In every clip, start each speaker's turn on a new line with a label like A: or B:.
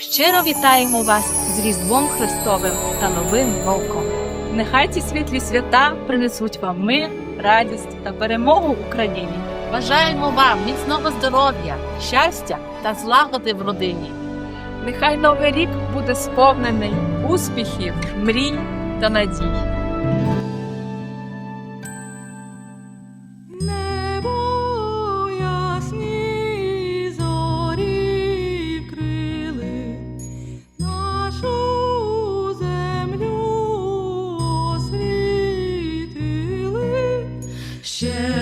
A: Щиро вітаємо вас з Різдвом Христовим та Новим роком.
B: Нехай ці світлі свята принесуть вам мир, радість та перемогу Україні.
C: Бажаємо вам міцного здоров'я, щастя та злагоди в родині.
B: Нехай новий рік буде сповнений успіхів, мрій та надій.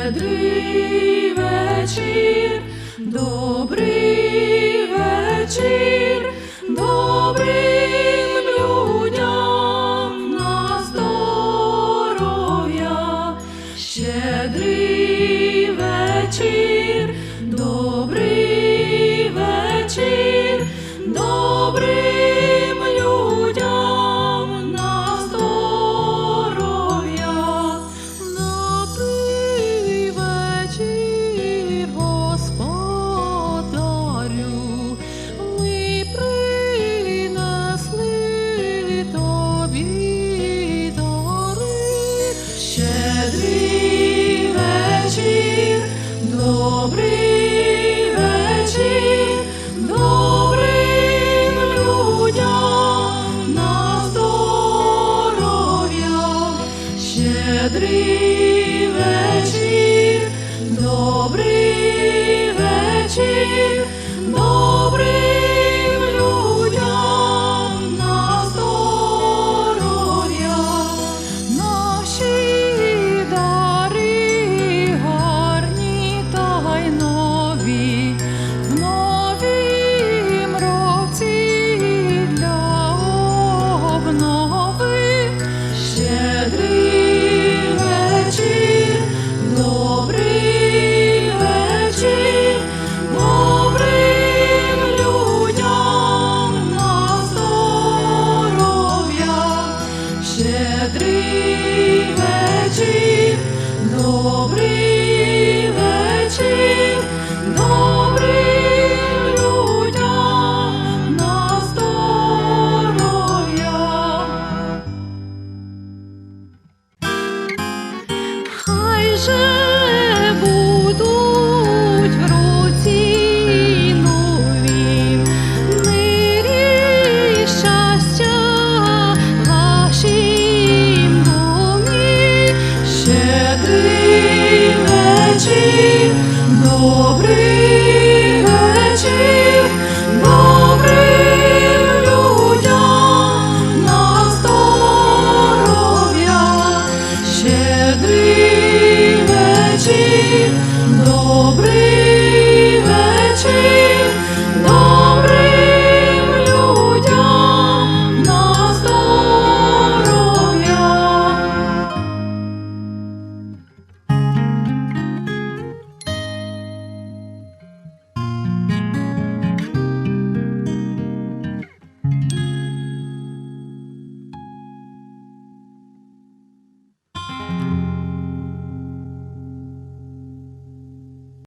D: Щедрий вечір, добрий Щедрий вечір, добрий вечір, добрим добрий вечір, добрим людям на здоров'я. Хай же будуть в році нові мирі щастя вашім домі. Вечір, вечір, добрим людям на здоров'я. Щедрий вечір, добрий